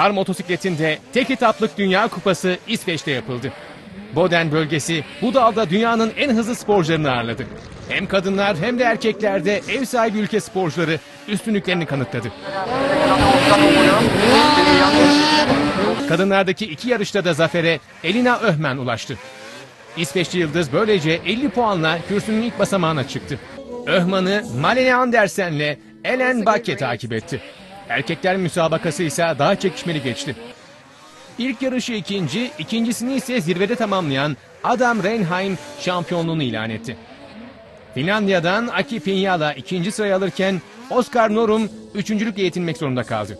Kar motosikletinde tek etaplık Dünya Kupası İsveç'te yapıldı. Boden bölgesi bu dalda dünyanın en hızlı sporcularını ağırladı. Hem kadınlar hem de erkeklerde ev sahibi ülke sporcuları üstünlüklerini kanıtladı. Kadınlardaki iki yarışta da zafere Elina Öhmen ulaştı. İsveçli Yıldız böylece 50 puanla kürsünün ilk basamağına çıktı. Öhman'ı Malene Andersen'le Ellen Bakke takip etti. Erkekler müsabakası ise daha çekişmeli geçti. İlk yarışı ikinci, ikincisini ise zirvede tamamlayan Adam Reinheim şampiyonluğunu ilan etti. Finlandiya'dan Aki Pinjala ikinci sırayı alırken Oscar Norum üçüncülükle yetinmek zorunda kaldı.